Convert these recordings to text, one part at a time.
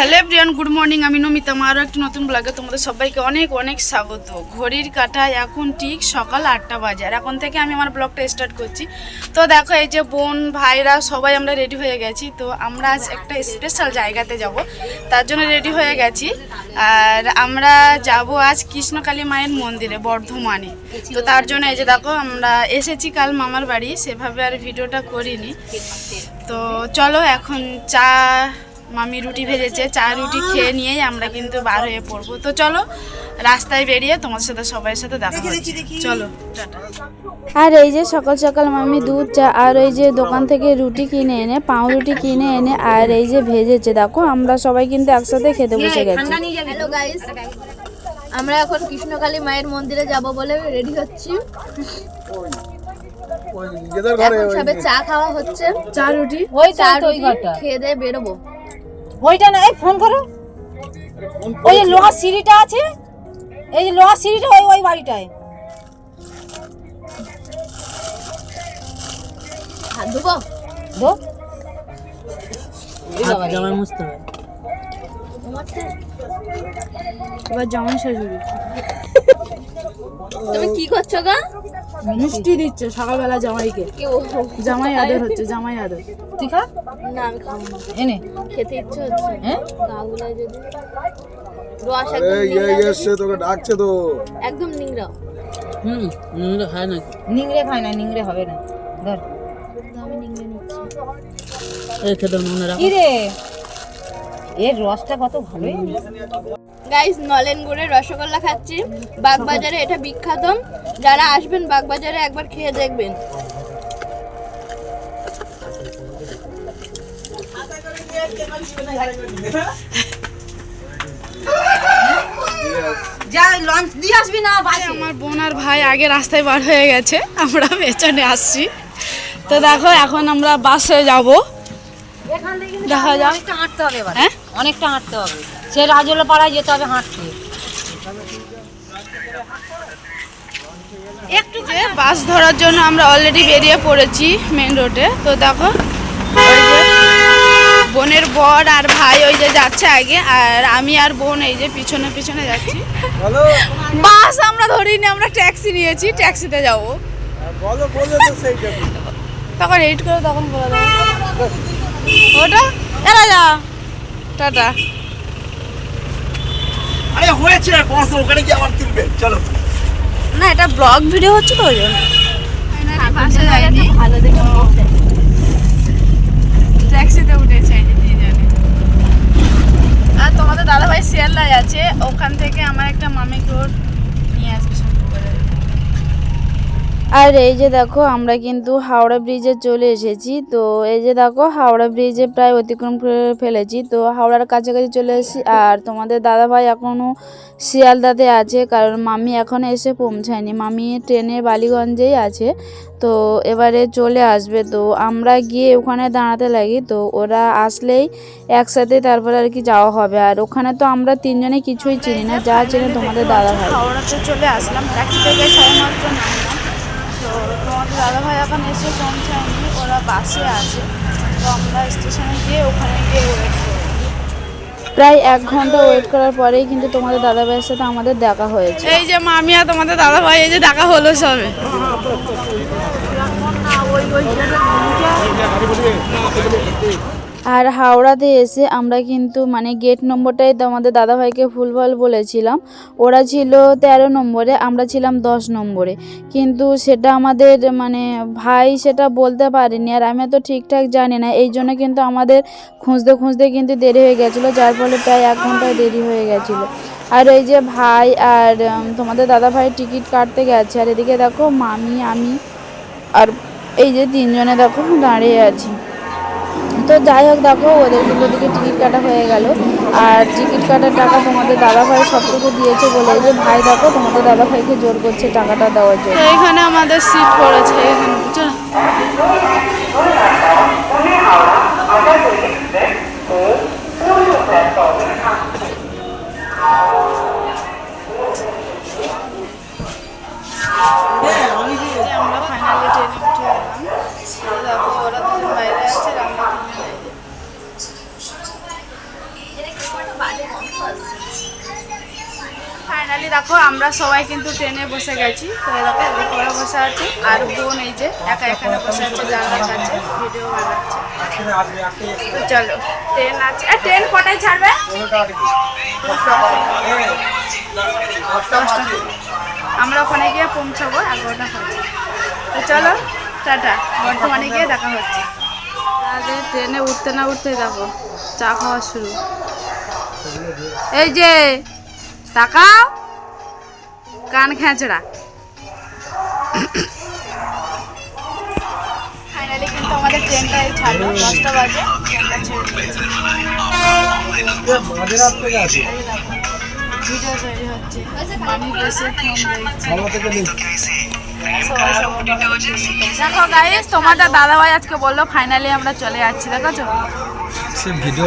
Hello everyone, good morning. আমি নমিতা আরও একটি নতুন ব্লগে তোমাদের সবাইকে অনেক অনেক স্বাগত। ঘড়ির কাঁটায় এখন ঠিক সকাল আটটা বাজে। আর এখন থেকে আমি আমার ব্লগটা স্টার্ট করছি। তো দেখো, এই যে বোন, ভাইরা সবাই আমরা রেডি হয়ে গেছি। তো আমরা আজ একটা স্পেশাল জায়গাতে যাব। তার জন্য রেডি হয়ে গেছি। আর আমরা যাব আজ কৃষ্ণকালী মায়ের মন্দিরে, বর্ধমানে। তো তার জন্য এই যে দেখো, আমরা এসেছি কাল মামার বাড়ি। সেভাবে আর ভিডিওটা করিনি। তো চলো এখন চা মামি রুটি ভেজেছে চা রুটি খেয়ে নিয়েই আমরা কিন্তু বার হয়ে পড়ব। তো চলো রাস্তায় বেরিয়ে তোমার সাথে সবার সাথে দেখা চলো আর এই যে সকাল সকাল মামি দুধ চা আর এই যে দোকান থেকে রুটি কিনে এনে পাউরুটি কিনে এনে আর এই যে ভেজেছে দেখো আমরা সবাই কিন্তু একসাথে খেতে বসে গেছি। গাইস আমরা এখন কৃষ্ণকালী মায়ের মন্দিরে যাব বলে রেডি হচ্ছি। চা খাওয়া হচ্ছে। চা রুটি? ওই চা রুটি খেয়ে দিয়ে বেরোবো। ওইটা না এই ফোন করো। ওই যে লোহার সিঁড়িটা আছে এই যে লোহার সিঁড়িটা ওই ওই বাড়িটায়। হাত ধুবো। দো জামাই মুছতে হবে। এবার জামাই শাশুড়ি। তুমি কি করছ গা? মিষ্টি দিচ্ছে সকালবেলা জামাইকে। জামাই আদর হচ্ছে জামাই আদর। তুই খা। না আমি খাব না। এনে। খেতে ইচ্ছে হচ্ছে। হ্যাঁ? যদি। রস একদম নিংড়া এসছে তোকে ডাকছে তো। একদম নিংড়া। হুম নিংড়ে খায় না নিংড়ে খায় না নিংড়ে হবে না। ধর। আমি নিংড়ে নিচ্ছি। কি রে? এর রসটা কত ভালো গাইস নলেন গুড়ের রসগোল্লা খাচ্ছি। বাগবাজারে এটা বিখ্যাত। যারা আসবেন বাগবাজারে একবার খেয়ে দেখবেন। লঞ্চ দিয়ে আসবি না ভাই? আমার বোন আর ভাই আগে রাস্তায় বার হয়ে গেছে। আমরা পেছনে আসছি। তো দেখো এখন আমরা বাসে যাব। দেখা যাক। অনেকটা হাঁটতে হবে হ্যাঁ? অনেকটা হাঁটতে হবে। সে রাজলা পাড়ায় যেতে হবে হাঁটতে। একটু যে বাস ধরার জন্য আমরা অলরেডি বেরিয়ে পড়েছি মেন রোডে তো দেখো বোনের বর আর ভাই ওই যে যাচ্ছে আগে আর আমি আর বোন এই যে পিছনে পিছনে যাচ্ছি। বলো। বাস আমরা ধরিনি আমরা ট্যাক্সি নিয়েছি ট্যাক্সিতে যাব। বলো বলে তো সেইটা তখন এইট করে তখন বলে দেবো। ওটা? এরা যা। টাটা। আরে হয়েছে বস ওখানে গিয়ে আবার তুলবে। চলো। না এটা ব্লগ ভিডিও হচ্ছে তো ওই জন্য। বাসে যাইনি ভালো দেখে ট্যাক্সিতে উঠেছে আর তোমাদের দাদাভাই শিয়ালদায় আছে ওখান থেকে আমার একটা মামিকে ওর আর এই যে দেখো, আমরা কিন্তু হাওড়া ব্রিজে চলে এসেছি। তো এই যে দেখো, হাওড়া ব্রিজে প্রায় অতিক্রম করে ফেলেছি। তো হাওড়ার কাছাকাছি চলে এসেছি। আর তোমাদের দাদাভাই এখনও শিয়ালদাতে আছে, কারণ মামি এখন এসে পৌঁছায়নি। মামি ট্রেনে বালিগঞ্জেই আছে। তো এবারে চলে আসবে। তো আমরা গিয়ে ওখানে দাঁড়াতে লাগি। তো ওরা আসলেই একসাথে তারপরে আর কি যাওয়া হবে। আর ওখানে তো আমরা তিনজনে কিছুই চিনি না, যা চেনে তোমাদের দাদাভাই। হাওড়াতে চলে আসলাম। থেকে তো তোমাদের দাদাভাই এখন এসে পৌঁছায়নি ওরা বাসে আছে। তো আমরা স্টেশনে গিয়ে ওখানে গিয়ে ওয়েট করব প্রায় এক ঘণ্টা ওয়েট করার পরেই কিন্তু তোমাদের দাদাভাইয়ের সাথে আমাদের দেখা হয়েছে। এই যে মামি আর তোমাদের দাদাভাই এই যে দেখা হলো সবে। আর হাওড়াতে এসে আমরা কিন্তু মানে গেট নম্বরটাই তো আমাদের দাদাভাইকে ভুলভাল বলেছিলাম। ওরা ছিল তেরো নম্বরে, আমরা ছিলাম দশ নম্বরে। কিন্তু সেটা আমাদের মানে ভাই সেটা বলতে পারেনি আর আমি তো ঠিকঠাক জানি না, এই জন্য কিন্তু আমাদের খুঁজতে খুঁজতে কিন্তু দেরি হয়ে গেছিল, যার ফলে প্রায় এক ঘণ্টা দেরি হয়ে গেছিল। আর ওই যে ভাই আর তোমাদের দাদা ভাই টিকিট কাটতে গেছে, আর এদিকে দেখো মামি, আমি আর এই যে তিনজনে দেখো দাঁড়িয়ে আছি। তো যাই হোক দেখো ওদের কিন্তু ওদিকে টিকিট কাটা হয়ে গেল আর টিকিট কাটার টাকা তোমাদের দাদা ভাই সবটুকু দিয়েছে বলে যে ভাই দেখো তোমাদের দাদা ভাইকে জোর করছে টাকাটা দেওয়ার জন্য এখানে আমাদের সিট পড়েছে এখানে চলো। দেখো, আমরা সবাই কিন্তু ট্রেনে বসে গেছি। তো দেখো ওরা বসে আছে। আর বোন এই যে একা এখানে বসে আছে জানলার কাছে ভিডিও বানাচ্ছে। চলো, ট্রেন আছে। ট্রেন কটায় ছাড়বে? আমরা ওখানে গিয়ে পৌঁছাবো, এগারোটা বাজে তো চলো, টাটা। বর্ধমানে গিয়ে দেখা হচ্ছে। আগে ট্রেনে উঠতে না উঠতে দেখো, চা খাওয়া শুরু। এই যে, তাকাও। কান খেঁচড়া। ফাইনালি কিন্তু আমাদের ট্রেনটা এই ছাড়লো দশটা বাজে। ট্রেনটা ছেড়ে দিয়েছে। ভিডিও তৈরি হচ্ছে। আমি বসে ফোন দেখছি দেখো গাইস তোমাদের দাদাভাই আজকে বলল ফাইনালি আমরা চলে যাচ্ছি দেখো সে ভিডিও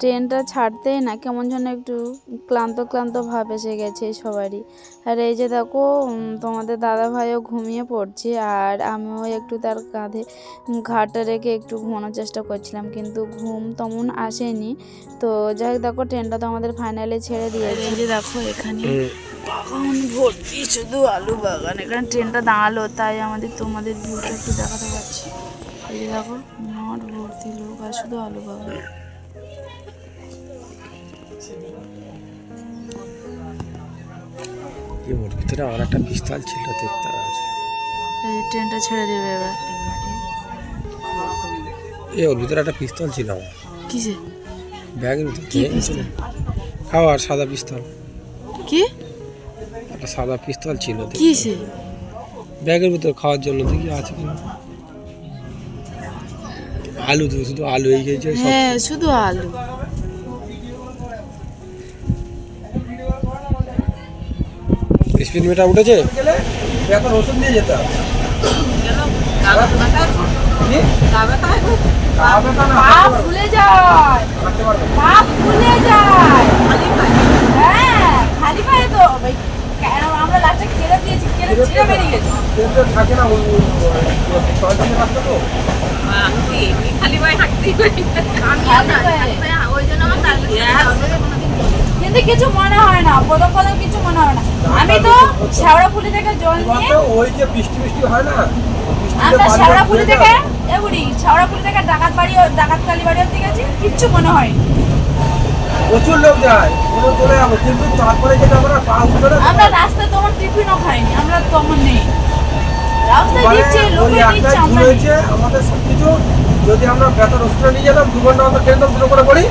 ট্রেনটা ছাড়তেই না কেমন যেন একটু ক্লান্ত ক্লান্ত ভাব এসে গেছে সবারই। আর এই যে দেখো তোমাদের দাদা ভাইও ঘুমিয়ে পড়ছে আর আমিও একটু তার কাঁধে ঘাটে রেখে একটু ঘুমানোর চেষ্টা করছিলাম কিন্তু ঘুম তেমন আসেনি। তো যাই হোক দেখো ট্রেনটা তো আমাদের ফাইনালে ছেড়ে দিয়েছে। এই যে দেখো এখানে বাগান ভর্তি শুধু আলু বাগান। এখানে ট্রেনটা দাঁড়াল তাই আমাদের তোমাদের ভিউটা একটু দেখাতে পারছি এই যে দেখো মাঠ ভর্তি লোক আর শুধু আলু বাগান। এই ওর ভিতরে আমার একটা পিস্তল ছিল দেখতে এই ট্রেনটা ছেড়ে দেবে এবার। এ ওর ভিতরে একটা পিস্তল ছিল আমার। কিসে? ব্যাগের ভিতরে। কি গেছিল। খাওয়ার সাদা পিস্তল। কি? একটা সাদা পিস্তল ছিল। কিসে? ব্যাগের ভিতরে খাওয়ার জন্য দেখি আছে কিনা। আলু তো শুধু আলু এই গেছে হ্যাঁ শুধু আলু। মিটার উঠেছে? এখন ওষুধ নিয়ে যেতে হবে। হ্যাঁ খালি পায়ে ওই জন্য আমার কিন্তু কিছু মনে হয় না প্রথম প্রথম কিছু মনে হয় না আমি ফুলি থেকে জল নিয়ে ওই যে বৃষ্টি বৃষ্টি হয় না আমরা বালি ফুলি থেকে এগুড়ি শেওড়া ফুলি থেকে ডাকাত বাড়ি ডাকাত কালী বাড়ি অব্দি গেছি কিচ্ছু মনে হয় প্রচুর লোক যায় পুরো চলে যাব কিন্তু তারপরে যেটা আমরা পা উঠবে না আমরা রাস্তায় তোমার টিফিনও খাইনি আমরা তেমন নেই। রাস্তায় মানে দিচ্ছে লোকে দিচ্ছে আমরা ভুল নেই। হয়েছে আমাদের সবকিছু যদি আমরা বেতন ওষুধটা নিয়ে যেতাম দু ঘণ্টা ট্রেন দুটো করে পড়ি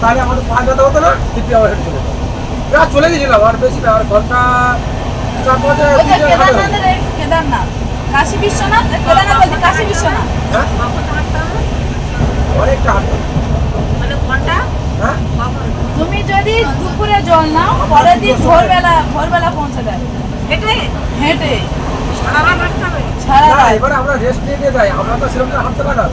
তাহলে আমাদের পা ব্যথা হতো না কিন্তু আবার হেঁটে চলে যেতাম চলে গেছিলাম আর বেশি না আর ঘণ্টা কেদারনাথের কেদারনাথ। কাশী বিশ্বনাথ কেদারনাথ বলছি কাশী বিশ্বনাথ। হ্যাঁ? হাঁটতে। হ্যাঁ? তুমি যদি দুপুরে জল নাও পরের দিন ভোরবেলা ভোরবেলা পৌঁছে দেয় হেঁটে হেঁটে। এবারে আমরা রেস্ট নিয়ে যাই আমরা তো সেরকম করে হাঁটতে পারি না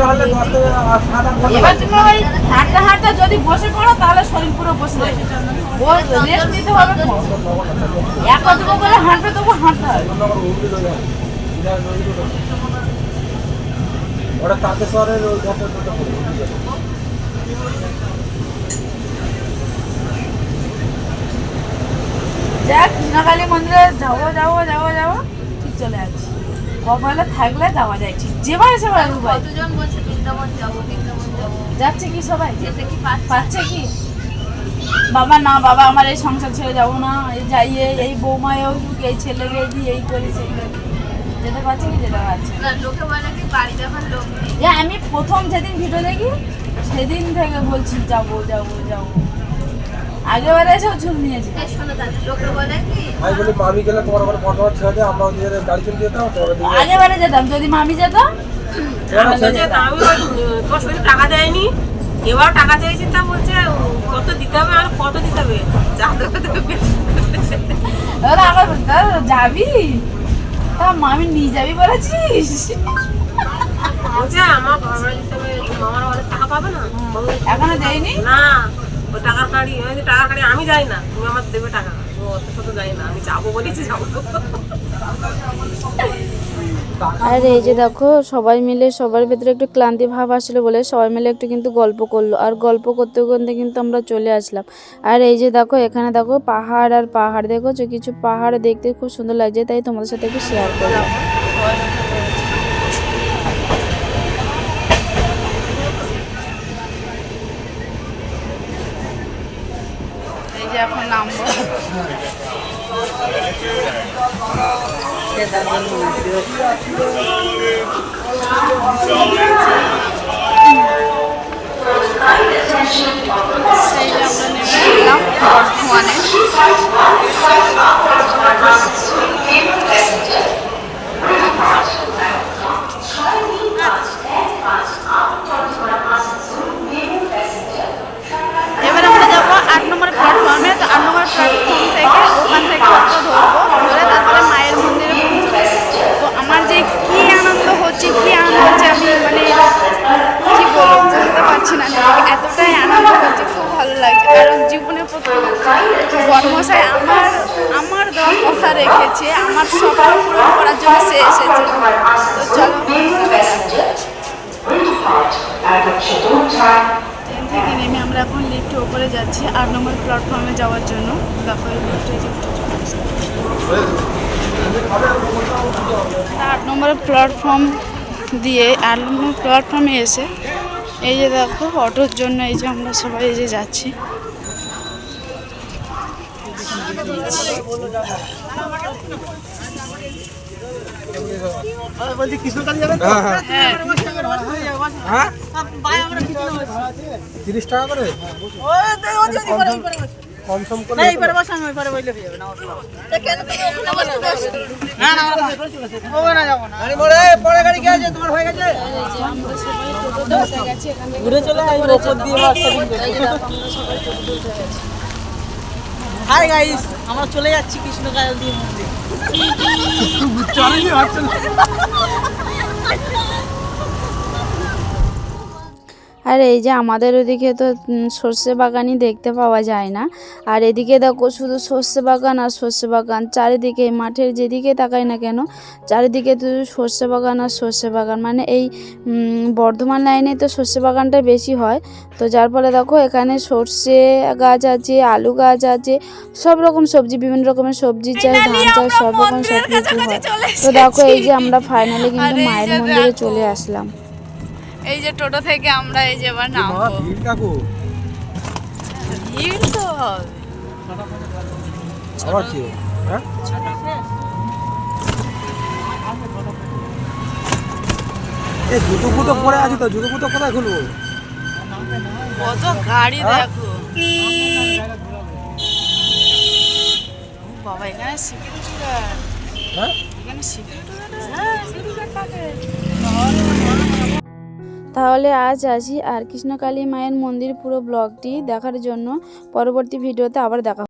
হাঁটলে দশ থেকে সাত আট এবার তুমি ওই হাঁটতে হাঁটতে যদি বসে পড়ো তাহলে শরীর পুরো বসে যাবে রেস্ট নিতে হবে এক অথবা করে হাঁটবে তবু হাঁটতে হবে আমার হুগলি যায়। বিরাট নদী তো ওটা। ওই ঘাটে। যাক কৃষ্ণকালী মন্দিরে যাব যাব যাব যাব চলে যাচ্ছি কপালে থাকলে যাওয়া যায় ঠিক। যেবার সেবার কতজন বলছে বৃন্দাবন যাব বৃন্দাবন যাব। যাচ্ছে কি সবাই? যেতে কি পাচ্ছে কি? বাবা না বাবা আমার এই সংসার ছেড়ে যাব না। এই যাই এই- বৌমায়ও এই ছেলেকে দিয়ে এই করি সেই করি। যেতে পারছে কি যেতে পারছে লোকে বলে কি বাড়ি যখন লোক যে আমি প্রথম যেদিন ভিডিও দেখি সেদিন থেকে বলছি যাব যাব যাব। আগেবারে এসেও নিয়েছি। মামি গেলে তোমার ওখানে বর্ধমান ছেড়ে আমরা গাড়ি কিনে যেতাম আগেবারে যেতাম যদি মামি যেত। যেতাম আমি ওই তোর শরীর টাকা দেয়নি। এবার টাকা চাইছি তা বলছে কত দিতে হবে আর কত দিতে হবে? যা দেবে দেবে। ওরা আবার বলতো, "তা যাবি? তা মামি নিয়ে যাবি বলেছিস? বলছে আমার ভাড়া দিতে হবে মামার টাকা পাবে না? এখনও দেয়নি? না। আমি যাই না। তুমি আমার দেবে টাকা। অত শত জানি না। আমি যাব বলেছি যাব। আর এই যে দেখো, সবাই মিলে, সবার ভেতরে একটু ক্লান্তি ভাব আসলো বলে সবাই মিলে একটু কিন্তু গল্প করল। আর গল্প করতে করতে কিন্তু আমরা চলে আসলাম। আর এই যে দেখো, এখানে দেখো পাহাড় আর পাহাড়। দেখো কিছু পাহাড় দেখতে খুব সুন্দর লাগছে, তাই তোমাদের সাথে একটু শেয়ার করলাম। এই যে এখন নামবো সেই যে আমরা নেমে গেলাম বর্ধমানে রেখেছে আমার স্বপ্ন পূরণ করার জন্য সে এসেছে। তো চলো ট্রেন থেকে নেমে আমরা এখন লিফটে ওপরে যাচ্ছি আট নম্বর প্ল্যাটফর্মে যাওয়ার জন্য। দেখো লিফটে। আট নম্বর প্ল্যাটফর্ম দিয়ে আট নম্বর প্ল্যাটফর্মে এসে, এই যে দেখো, অটোর জন্য এই যে আমরা সবাই এই যে যাচ্ছি। হ্যাঁ হ্যাঁ হ্যাঁ তিরিশ টাকা করে কম সম করে হাই গাইস আমরা চলে যাচ্ছি কৃষ্ণকায়ল দিয়ে মন্দির। আর এই যে আমাদের ওদিকে তো সর্ষে বাগানই দেখতে পাওয়া যায় না। আর এদিকে দেখো শুধু সর্ষে বাগান আর সর্ষে বাগান। চারিদিকে মাঠের যেদিকে তাকাই না কেন চারিদিকে তো সর্ষে বাগান আর সর্ষে বাগান। মানে এই বর্ধমান লাইনে তো সর্ষে বাগানটা বেশি হয়। তো যার ফলে দেখো এখানে সর্ষে গাছ আছে আলু গাছ আছে সব রকম সবজি বিভিন্ন রকমের সবজি চাষ ধান চাষ সব রকম সব কিছু হয়। তো দেখো এই যে আমরা ফাইনালি কিন্তু মায়ের মন্দিরে চলে আসলাম। এই যে টোটো থেকে আমরা এই যে এবার নামবো। ভিড় তো হবে। আবার কি? হ্যাঁ? এই জুতো ফুটো পরে আছি তো জুতো ফুটো কোথায় খুলবো? কত গাড়ি হ্যাঁ? দেখো। বাবা এখানে সিকিউরিটি গার্ড হ্যাঁ? এখানে সিকিউরিটি তাহলে আজ আসি আর কৃষ্ণকালী মায়ের মন্দির পুরো ব্লগটি দেখার জন্য। পরবর্তী ভিডিওতে আবার দেখা